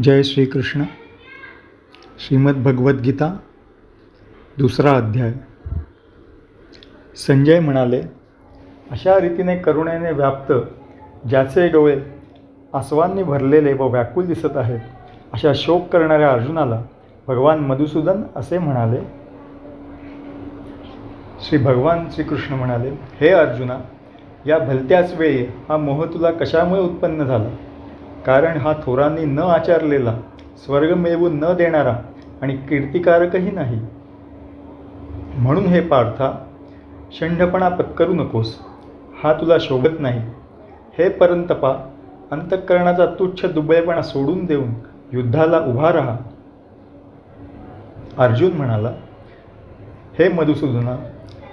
जय श्रीकृष्ण. श्रीमद भगवद्गीता दुसरा अध्याय. संजय म्हणाले अशा रीतीने करुणेने व्याप्त ज्याचे डोळे आसवांनी भरलेले व व्याकुल दिसत आहेत अशा शोक करणाऱ्या अर्जुनाला भगवान मधुसूदन असे म्हणाले श्री भगवान श्रीकृष्ण म्हणाले हे अर्जुना या भलत्याच वेळी हा मोह तुला कशामुळे उत्पन्न झाला? कारण हा थोरांनी न आचारलेला स्वर्ग मिळवून न देणारा आणि कीर्तिकारकही नाही. म्हणून हे पार्था शंढपणा पत्करू नकोस. हा तुला शोभत नाही. हे परंतपा अंतःकरणाचा तुच्छ दुबळेपणा सोडून देऊन युद्धाला उभा राहा. अर्जुन म्हणाला हे मधुसूदना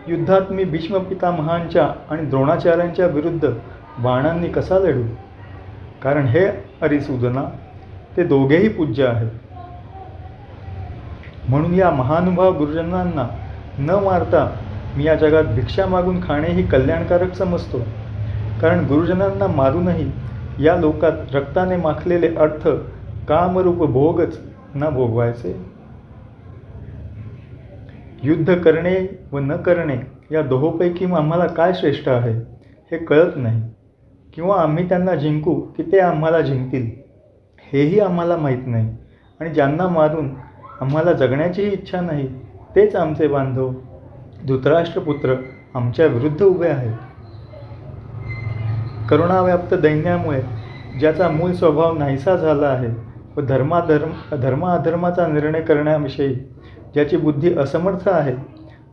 युद्धात मी भीष्म पितामहांच्या आणि द्रोणाचार्यांच्या विरुद्ध बाणांनी कसा लढू? कारण हे अरिसूदना ते दोघेही पूज्य आहेत. म्हणून या महानुभाव गुरुजनांना न मारता मी या जगात भिक्षा मागून खाणेही कल्याणकारक समजतो. कारण गुरुजनांना मारूनही या लोकात रक्ताने माखलेले अर्थ कामरूप भोगच न भोगवायचे. युद्ध करणे व न करणे या दोहोपैकी आम्हाला काय श्रेष्ठ आहे हे कळत नाही. किंवा आम्ही त्यांना जिंकू की ते आम्हाला जिंकतील हेही आम्हाला माहीत नाही. आणि ज्यांना मारून आम्हाला जगण्याचीही इच्छा नाही तेच आमचे बांधव धृतराष्ट्रपुत्र आमच्या विरुद्ध उभे आहेत. करुणाव्याप्त दैन्यामुळे ज्याचा मूळ स्वभाव नाहीसा झाला आहे व धर्माधर्म धर्माअधर्माचा निर्णय करण्याविषयी ज्याची बुद्धी असमर्थ आहे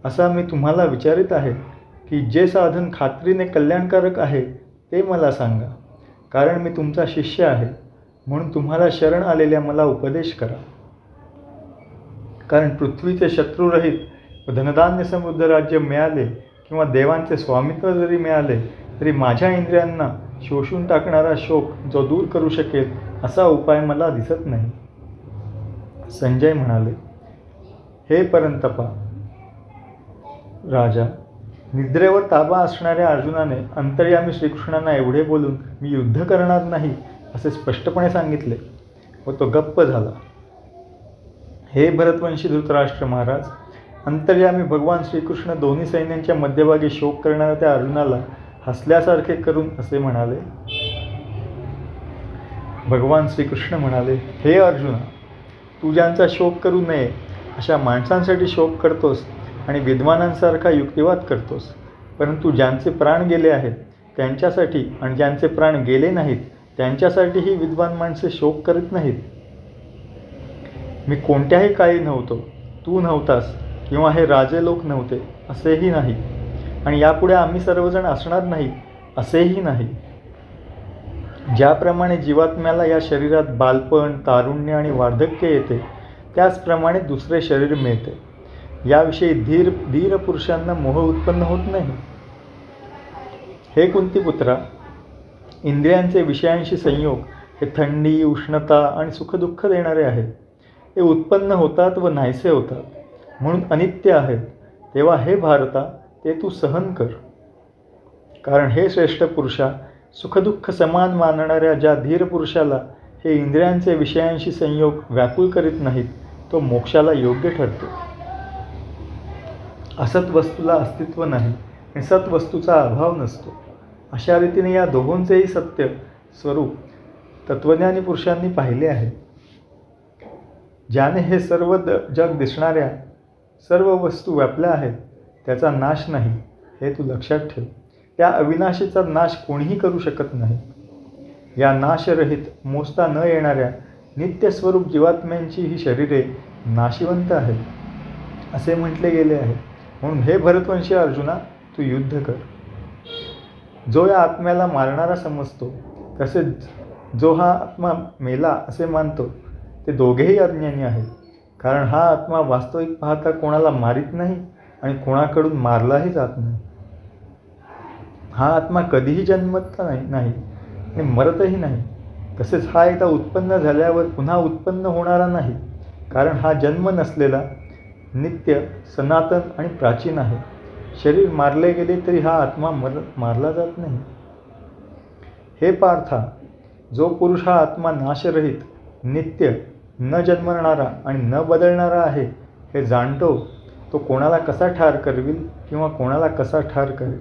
असा मी तुम्हाला विचारित आहे की जे साधन खात्रीने कल्याणकारक आहे ते मला सांगा. कारण मी तुमचा शिष्य आहे. म्हणून तुम्हाला शरण आलेल्या मला उपदेश करा. कारण पृथ्वीचे शत्रुरहित व धनधान्य समृद्ध राज्य मिळाले किंवा देवांचे स्वामित्व जरी मिळाले तरी माझ्या इंद्रियांना शोषून टाकणारा शोक जो दूर करू शकेल असा उपाय मला दिसत नाही. संजय म्हणाले हे परंतपा राजा निद्रेवर ताबा असणाऱ्या अर्जुनाने अंतर्यामी श्रीकृष्णांना एवढे बोलून मी युद्ध करणार नाही असे स्पष्टपणे सांगितले व तो गप्प झाला. हे भरतवंशी धृतराष्ट्र महाराज अंतर्यामी भगवान श्रीकृष्ण दोन्ही सैन्यांच्या मध्यभागी शोक करणाऱ्या त्या अर्जुनाला हसल्यासारखे करून असे म्हणाले भगवान श्रीकृष्ण म्हणाले हे अर्जुना तू ज्यांचा शोक करू नये अशा माणसांसाठी शोक करतोस आणि विद्वानांसारखा युक्तिवाद करतोस. परंतु ज्यांचे प्राण गेले आहेत त्यांच्यासाठी आणि ज्यांचे प्राण गेले नाहीत त्यांच्यासाठीही विद्वान माणसे शोक करत नाहीत. मी कोणत्याही काळी नव्हतो. तू नव्हतास किंवा हे राजे लोक नव्हते असेही नाही. आणि यापुढे आम्ही सर्वजण असणार नाही असेही नाही. ज्याप्रमाणे जीवात्म्याला या शरीरात बालपण तारुण्य आणि वार्धक्य येते त्याचप्रमाणे दुसरे शरीर मिळते. याविषयी धीर धीर पुरुषांना मोह उत्पन्न होत नाही. हे कुंतीपुत्रा इंद्रियांचे विषयांशी संयोग हे थंडी उष्णता आणि सुखदुःख देणारे आहेत. ते उत्पन्न होतात व नाहीसे होतात. म्हणून अनित्य आहेत. तेव्हा हे भारता ते तू सहन कर. कारण हे श्रेष्ठ पुरुषा सुखदुःख समान मानणाऱ्या ज्या धीर पुरुषाला हे इंद्रियांचे विषयांशी संयोग व्याकुळ करीत नाहीत तो मोक्षाला योग्य ठरतो. असत वस्तूला अस्तित्व नाही आणि सत्वस्तूचा अभाव नसतो. अशा रीतीने या दोघांचेही सत्य स्वरूप तत्त्वज्ञानी पुरुषांनी पाहिले आहे. ज्याने हे सर्व द जग दिसणाऱ्या सर्व वस्तू व्यापल्या आहेत त्याचा नाश नाही हे तू लक्षात ठेव. त्या अविनाशीचा नाश कोणीही करू शकत नाही. या नाशरहित मोजता न येणाऱ्या नित्यस्वरूप जीवात्म्यांची ही शरीरे नाशिवंत आहेत असे म्हटले गेले आहे. म्हणून हे भरतवंशी अर्जुना तू युद्ध कर. जो या आत्म्याला मारणारा समजतो तसेच जो हा आत्मा मेला असे मानतो ते दोघेही अज्ञानी आहेत. कारण हा आत्मा वास्तविक पाहता कोणाला मारित नाही आणि कोणाकडून मारलाही जात नाही. हा आत्मा कधीही जन्मत नाही नाही आणि मरतही नाही. तसेच हा एकदा उत्पन्न झाल्यावर पुन्हा उत्पन्न होणारा नाही. कारण हा जन्म नसलेला नित्य सनातन आणि प्राचीन आहे. शरीर मारले गेले तरी हा आत्मा मर मारला जात नाही. हे पार्था जो पुरुष हा आत्मा नाशरहित नित्य न जन्मणारा आणि न बदलणारा आहे हे जाणतो तो कोणाला कसा ठार करविल किंवा कोणाला कसा ठार करेल?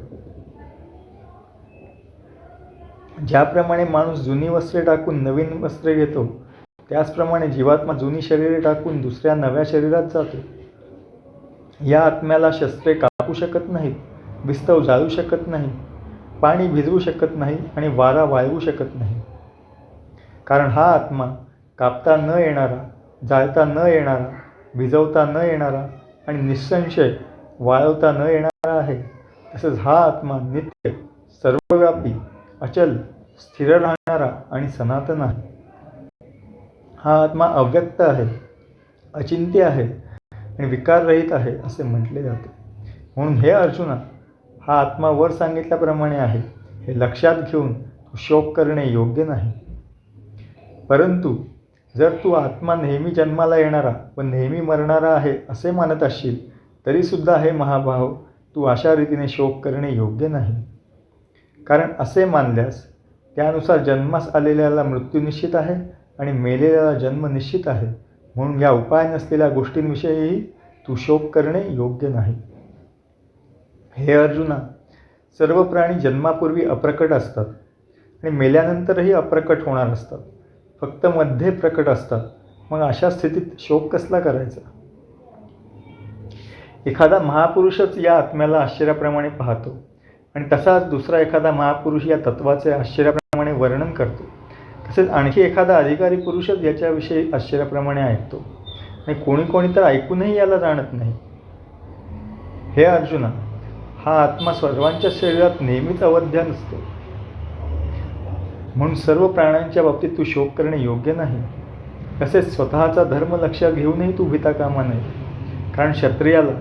ज्याप्रमाणे माणूस जुनी वस्त्रे टाकून नवीन वस्त्रे घेतो त्याचप्रमाणे जीवात्मा जुनी शरीरे टाकून दुसऱ्या नव्या शरीरात जातो. या आत्म्याला शस्त्रे कापू शकत नाहीत विस्तव जाळू शकत नाही पाणी भिजवू शकत नाही आणि वारा वाळवू शकत नाही. कारण हा आत्मा कापता न येणारा जाळता न येणारा भिजवता न येणारा आणि निसंशय वाळवता न येणारा आहे तसंच हा आत्मा नित्य सर्वव्यापी अचल स्थिर राहणारा आणि सनातन आहे. हा आत्मा अव्यक्त आहे अचिंत्य आहे आणि विकाररहित आहे असे म्हटले जाते. म्हणून हे अर्जुना हा आत्मा वर सांगितल्याप्रमाणे आहे हे लक्षात घेऊन तू शोक करणे योग्य नाही. परंतु जर तू आत्मा नेहमी जन्माला येणारा व नेहमी मरणारा आहे असे मानत असशील तरीसुद्धा हे महाभाव तू अशा रीतीने शोक करणे योग्य नाही. कारण असे मानल्यास त्यानुसार जन्मास आलेल्याला मृत्यू निश्चित आहे आणि मेलेल्याला जन्म निश्चित आहे. म्हणून या उपाय नसलेल्या गोष्टींविषयीही तू शोक करणे योग्य नाही. हे अर्जुना सर्व प्राणी जन्मापूर्वी अप्रकट असतात आणि मेल्यानंतरही अप्रकट होणार असतात फक्त मध्ये प्रकट असतात. मग अशा स्थितीत शोक कसला करायचा? एखादा महापुरुषच या आत्म्याला आश्चर्याप्रमाणे पाहतो आणि तसाच दुसरा एखादा महापुरुष या तत्वाचे आश्चर्याप्रमाणे वर्णन करतो. तसेच आणखी एखादा अधिकारी पुरुषच याच्याविषयी आश्चर्याप्रमाणे ऐकतो. आणि कोणी कोणी तर ऐकूनही याला जाणत नाही. हे अर्जुना हा आत्मा सर्वांच्या शरीरात नेहमीच अवध्या नसतो. म्हणून सर्व प्राण्यांच्या बाबतीत तू शोक करणे योग्य नाही. तसेच स्वतःचा धर्म लक्षात घेऊनही तू भीता कामा नये कारण क्षत्रियाला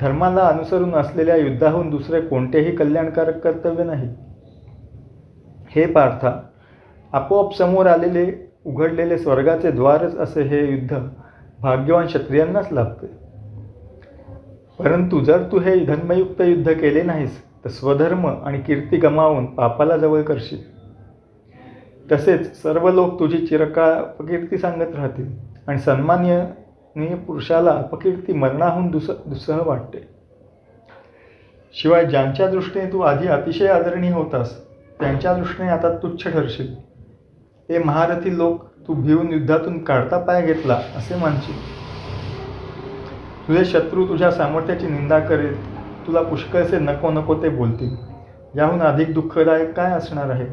धर्माला अनुसरून असलेल्या युद्धाहून दुसरे कोणतेही कल्याणकारक कर्तव्य नाही. हे पार्था आपोआप समोर आलेले उघडलेले स्वर्गाचे द्वारच असे हे युद्ध भाग्यवान क्षत्रियांनाच लाभते परंतु जर तू हे धर्मयुक्त युद्ध केले नाहीस तर स्वधर्म आणि कीर्ती गमावून पापाला जवळ करशील. तसेच सर्व लोक तुझी चिरकाळ अपकीर्ती सांगत राहतील आणि सन्माननीय पुरुषाला अपकीर्ती मरणाहून दुस दुसह वाटते. शिवाय ज्यांच्या दृष्टीने तू आधी अतिशय आदरणीय होतास त्यांच्या दृष्टीने आता तुच्छ ठरशील. हे महारथी लोक तू भिवून युद्धातून काढता पाय घेतला असे मानशील तुझे शत्रू तुझ्या सामर्थ्याची निंदा करेल तुला पुष्कळसे नको नको ते बोलतील. याहून अधिक दुःखदायक काय असणार आहे?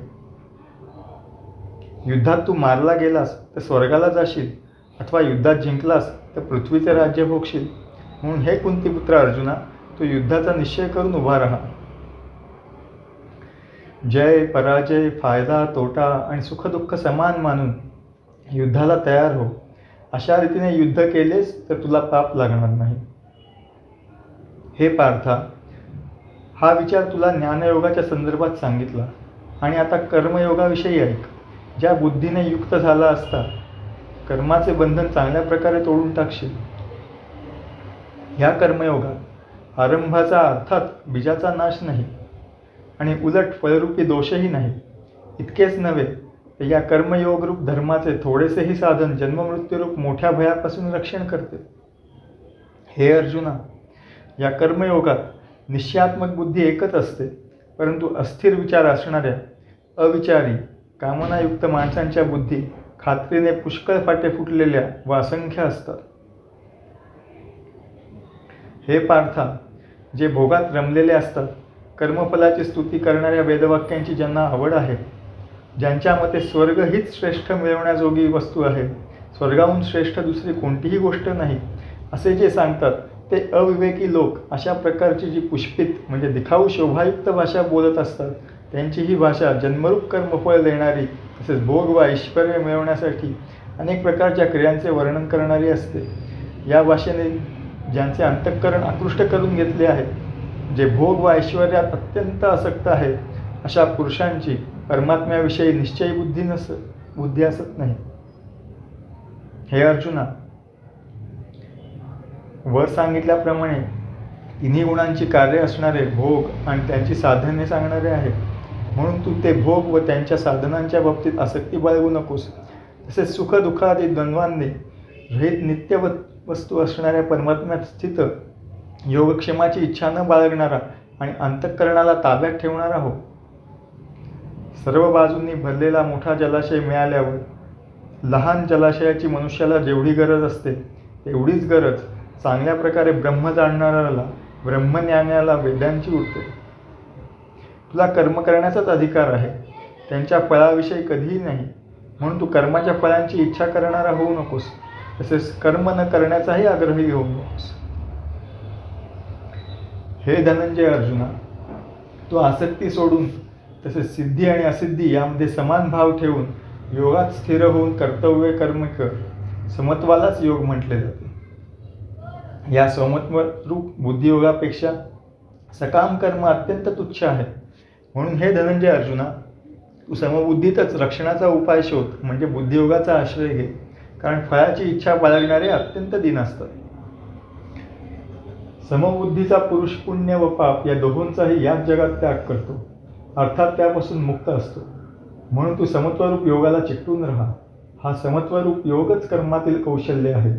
युद्धात तू मारला गेलास तर स्वर्गाला जाशील अथवा युद्धात जिंकलास तर पृथ्वीचे राज्य भोगशील. म्हणून हे कुंतीपुत्र अर्जुना तू युद्धाचा निश्चय करून उभा राहा. जय पराजय फायदा तोटा आणि सुखदुःख समान मानून युद्धाला तयार हो. अशा रीतीने युद्ध केलेस तर तुला पाप लागणार नाही. हे पार्था हा विचार तुला ज्ञानयोगाच्या संदर्भात सांगितला. आणि आता कर्मयोगाविषयी ऐक. ज्या बुद्धीने युक्त झाला असता कर्माचे बंधन चांगल्या प्रकारे तोडून टाकशील. ह्या कर्मयोगात आरंभाचा अर्थात बीजाचा नाश नाही. आणि उलट फलरूपी दोषही नाही. इतकेच नव्हे तर या कर्मयोगरूप धर्माचे थोडेसेही साधन जन्ममृत्यूरूप मोठ्या भयापासून रक्षण करते. हे अर्जुना या कर्मयोगात निश्चयात्मक बुद्धी एकच असते परंतु अस्थिर विचार असणाऱ्या अविचारी कामनायुक्त माणसांच्या बुद्धी खात्रीने पुष्कळ फाटे फुटलेल्या व असंख्य असतात. हे पार्था जे भोगात रमलेले असतात कर्मफलाची स्तुती करणाऱ्या वेदवाक्यांची ज्यांना आवड आहे ज्यांच्या मते स्वर्ग हीच श्रेष्ठ मिळवण्याजोगी वस्तू आहे. स्वर्गाहून श्रेष्ठ दुसरी कोणतीही गोष्ट नाही. असे जे सांगतात ते अविवेकी लोक अशा प्रकारची जी पुष्पित म्हणजे दिखाऊ शोभायुक्त भाषा बोलत असतात त्यांची ही भाषा जन्मरूप कर्मफळ देणारी तसेच भोग व ऐश्वर मिळवण्यासाठी अनेक प्रकारच्या क्रियांचे वर्णन करणारी असते. या भाषेने ज्यांचे अंतःकरण आकृष्ट करून घेतले आहे जे भोग व ऐश्वर्यात अत्यंत आसक्त आहेत अशा पुरुषांची परमात्म्याविषयी निश्चयी बुद्धी नस बुद्धी असत नाही. हे अर्जुना वर सांगितल्याप्रमाणे तिन्ही गुणांची कार्य असणारे भोग आणि त्यांची साधने सांगणारे आहेत म्हणून तू ते भोग व त्यांच्या साधनांच्या बाबतीत आसक्ती बाळगू नकोस. तसेच सुखदुःखादी द्वंद्वांनी रहित नित्य व- वस्तू असणाऱ्या परमात्म्यात स्थित योगक्षेमाची इच्छा न बाळगणारा आणि अंतःकरणाला ताब्यात ठेवणारा हो. सर्व बाजूंनी भरलेला मोठा जलाशय मिळाल्यावर लहान जलाशयाची मनुष्याला जेवढी गरज असते तेवढीच गरज चांगल्या प्रकारे ब्रह्म जाणणाऱ्याला ब्रह्मज्ञानाला वेदांची उरते. तुला कर्म करण्याचाच अधिकार आहे. त्यांच्या फळाविषयी कधीही नाही. म्हणून तू कर्माच्या फळांची इच्छा करणारा होऊ नकोस. तसेच कर्म न करण्याचाही आग्रही होऊ नकोस. हे धनंजय अर्जुना तो आसक्ती सोडून तसेच सिद्धी आणि असिद्धी यामध्ये समान भाव ठेवून योगात स्थिर होऊन कर्तव्य कर्म कर समत्वालाच योग म्हटले जाते. या समत्व रूप बुद्धियोगापेक्षा सकाम कर्म अत्यंत तुच्छ आहे म्हणून हे धनंजय अर्जुना तू समबुद्धीतच रक्षणाचा उपाय शोध म्हणजे बुद्धियोगाचा आश्रय घे. कारण फळाची इच्छा बाळगणारे अत्यंत दिन असतात समबुद्धीचा पुरुष पुण्य व पाप या दोघांचाही याच जगात त्याग करतो. अर्थात त्यापासून मुक्त असतो. म्हणून तू समत्वरूप योगाला चिकटून राहा. हा समत्वरूप योगच कर्मातील कौशल्य आहे.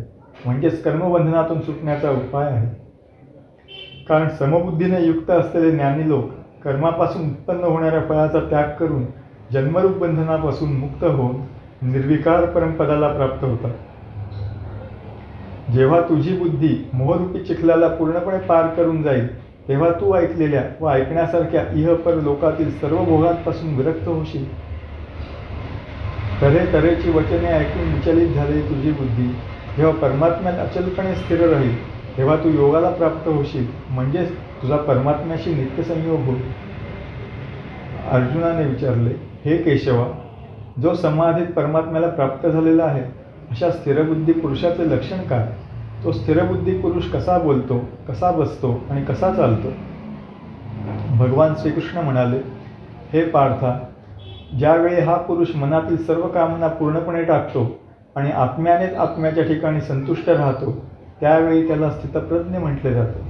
म्हणजेच कर्मबंधनातून सुटण्याचा उपाय आहे. कारण समबुद्धीने युक्त असलेले ज्ञानी लोक कर्मापासून उत्पन्न होणाऱ्या फळाचा त्याग करून जन्मरूप बंधनापासून मुक्त होऊन निर्विकार परमपदाला प्राप्त होतात. जेव्हा तुझी बुद्धी मोहरूपी चिखलाला पूर्णपणे पार करून जाईल तेव्हा तू ऐकलेल्या व ऐकण्यासारख्या इहपर लोकातील सर्व भोगांपासून विरक्त होशील. तऱ्हे तऱ्हेची वचने ऐकून विचलित झालेली तुझी बुद्धी जेव्हा परमात्म्यात अचलपणे स्थिर राहील तेव्हा तू योगाला प्राप्त होशील म्हणजेच तुझा परमात्म्याशी नित्यसंयोग होईल. अर्जुनाने विचारले हे केशवा जो समाधीत परमात्म्याला प्राप्त झालेला आहे अशा स्थिरबुद्धी पुरुषाचे लक्षण काय? तो स्थिरबुद्धी पुरुष कसा बोलतो कसा बसतो आणि कसा चालतो? भगवान श्रीकृष्ण म्हणाले हे पार्था ज्यावेळी हा पुरुष मनातील सर्व कामना पूर्णपणे टाकतो आणि आत्म्यानेच आत्म्याच्या ठिकाणी संतुष्ट राहतो त्यावेळी त्याला स्थितप्रज्ञ म्हटले जाते.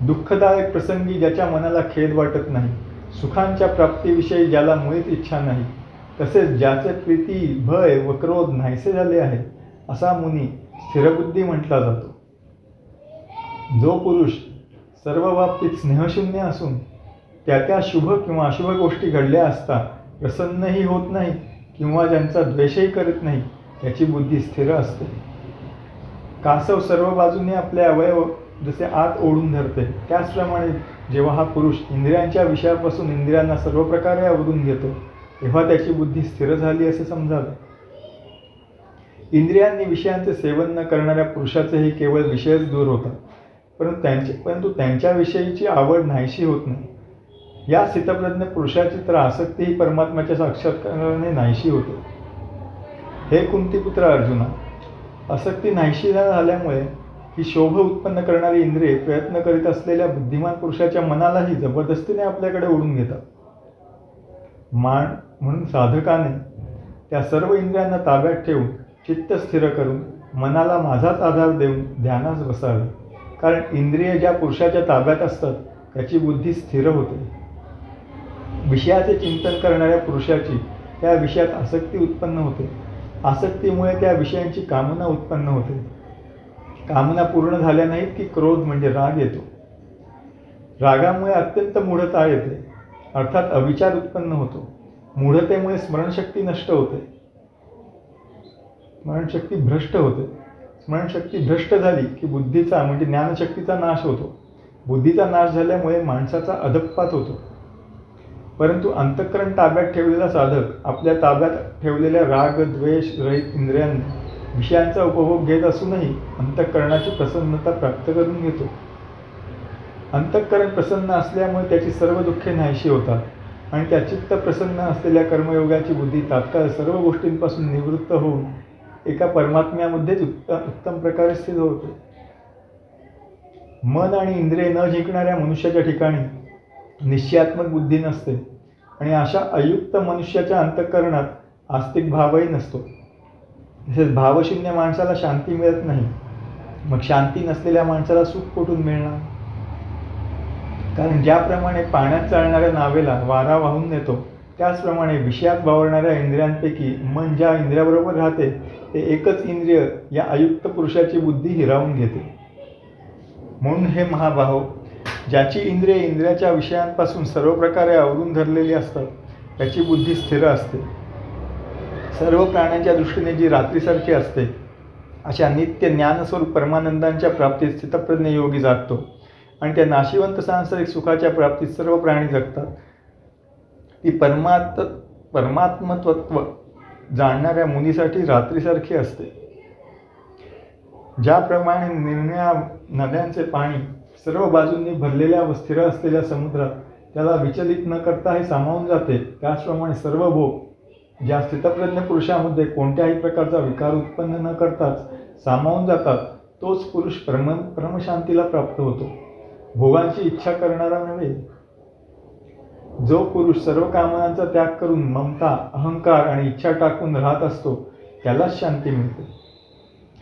दुःखदायक प्रसंगी ज्याच्या मनाला खेद वाटत नाही सुखांच्या प्राप्तीविषयी ज्याला मुळीच इच्छा नाही तसेच ज्याचे प्रीती भय व क्रोध नाहीसे झाले आहे असा मुनी स्थिरबुद्धी म्हटला जातो. जो पुरुष सर्व बाबतीत स्नेहशून्य असून त्या त्या शुभ किंवा अशुभ गोष्टी घडल्या असता प्रसन्नही होत नाही किंवा ज्यांचा द्वेषही करत नाही त्याची बुद्धी स्थिर असते. कासव सर्व बाजूने आपले अवयव जसे आत ओढून धरते त्याचप्रमाणे जेव्हा हा पुरुष इंद्रियांच्या विषयापासून इंद्रियांना सर्व प्रकारे आवरून घेतो तेव्हा त्याची बुद्धी स्थिर झाली असे समजावे. इंद्रियांनी विषयांचे सेवन न करणाऱ्या पुरुषाचेही केवळ विषयच दूर होतात. परंतु त्यांचे परंतु त्यांच्याविषयीची आवड नाहीशी होत नाही. या स्थितप्रज्ञ पुरुषाची तर आसक्तीही परमात्म्याच्या साक्षात्काराने नाहीशी होते. हे कुंतीपुत्र अर्जुना आसक्ती नाहीशी झाल्यामुळे ही शोभ उत्पन्न करणारी इंद्रिये प्रयत्न करीत असलेल्या बुद्धिमान पुरुषाच्या मनालाही जबरदस्तीने आपल्याकडे ओढून घेतात. मान म्हणून साधकाने त्या सर्व इंद्रियांना ताब्यात ठेवून चित्त स्थिर करून मनाला माझाच आधार देऊन ध्यानास बसावे. कारण इंद्रिय ज्या पुरुषाच्या ताब्यात असतात त्याची बुद्धी स्थिर होते. विषयाचे चिंतन करणाऱ्या पुरुषाची त्या विषयात आसक्ती उत्पन्न होते. आसक्तीमुळे त्या विषयांची कामना उत्पन्न होते. कामना पूर्ण झाल्या नाहीत की क्रोध म्हणजे राग येतो. रागामुळे अत्यंत मूढता येते. अर्थात अविचार उत्पन्न होतो. मूढतेमुळे स्मरणशक्ती नष्ट होते. स्मरणशक्ती भ्रष्ट होते. स्मरणशक्ती भ्रष्ट झाली की बुद्धीचा म्हणजे ज्ञानशक्तीचा नाश होतो. बुद्धीचा नाश झाल्यामुळे माणसाचा अधप्पात होतो. परंतु अंतःकरण ताब्यात ठेवलेला साधक आपल्या ताब्यात ठेवलेल्या राग द्वेष रहित इंद्रियां विषयांचा उपभोग घेत असूनही अंतःकरणाची प्रसन्नता प्राप्त करून घेतो. अंतःकरण प्रसन्न असल्यामुळे त्याची सर्व दुःखे नाहीशी होतात. आणि त्या चित्त प्रसन्न असलेल्या कर्मयोगाची बुद्धी तात्काळ सर्व गोष्टींपासून निवृत्त होऊन एका परमात्म्यामध्येच उत्तम उत्तम प्रकारे स्थिर होते. मन आणि इंद्रिय न जिंकणाऱ्या मनुष्याच्या ठिकाणी निश्चयात्मक बुद्धी नसते आणि अशा अयुक्त मनुष्याच्या अंतःकरणात आस्तिक भावही नसतो. तसेच भावशून्य माणसाला शांती मिळत नाही. मग शांती नसलेल्या माणसाला सुख कुठून मिळणार? कारण ज्याप्रमाणे पाण्यात चालणाऱ्या नावेला वारा वाहून नेतो त्याचप्रमाणे विषयात वावरणाऱ्या इंद्रियांपैकी मन ज्या इंद्रियाबरोबर राहते ते एकच इंद्रिय या अयुक्त पुरुषाची बुद्धी हिरावून घेते. म्हणून हे महाबाहो ज्याची इंद्रिय इंद्रियाच्या विषयांपासून सर्व प्रकारे आवरून धरलेली असतात त्याची बुद्धी स्थिर असते. सर्व प्राण्यांच्या दृष्टीने जी रात्रीसारखी असते अशा नित्य ज्ञानस्वरूप परमानंदांच्या प्राप्तीत स्थितप्रज्ञ योगी जागतो. आणि त्या नाशिवंत सांसारिक सुखाच्या प्राप्तीत सर्व प्राणी जगतात. ती परमात परमात्मतत्व जाणणाऱ्या मुनीसाठी रात्रीसारखी असते. ज्याप्रमाणे निर्णया नद्यांचे पाणी सर्व बाजूंनी भरलेल्या व स्थिर असलेल्या समुद्रात त्याला विचलित न करता हे सामावून जाते. त्याचप्रमाणे सर्व भोग ज्या स्थितप्रज्ञ पुरुषामध्ये कोणत्याही प्रकारचा विकार उत्पन्न न करताच सामावून जातात तोच पुरुष परम परमशांतीला प्राप्त होतो. भोगांची इच्छा करणारा नव्हे. जो पुरुष सर्व कामनांचा त्याग करून ममता अहंकार आणि इच्छा टाकून राहत असतो त्यालाच शांती मिळते.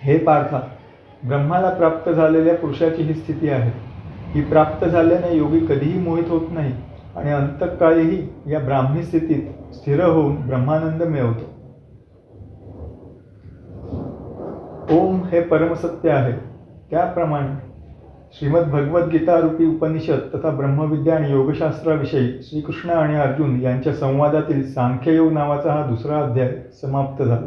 हे पार्था ब्रह्माला प्राप्त झालेल्या पुरुषाची ही स्थिती आहे. ही प्राप्त झाल्याने योगी कधीही मोहित होत नाही आणि अंतकाळीही या ब्राह्मी स्थितीत स्थिर होऊन ब्रह्मानंद मिळवतो. ओम हे परमसत्य आहे. त्याप्रमाणे श्रीमद भगवद्गीता रूपी उपनिषद तथा ब्रह्मविद्या आणि योगशास्त्राविषयी श्रीकृष्ण आणि अर्जुन यांच्या संवादातील सांख्ययोग नावाचा हा दुसरा अध्याय समाप्त झाला.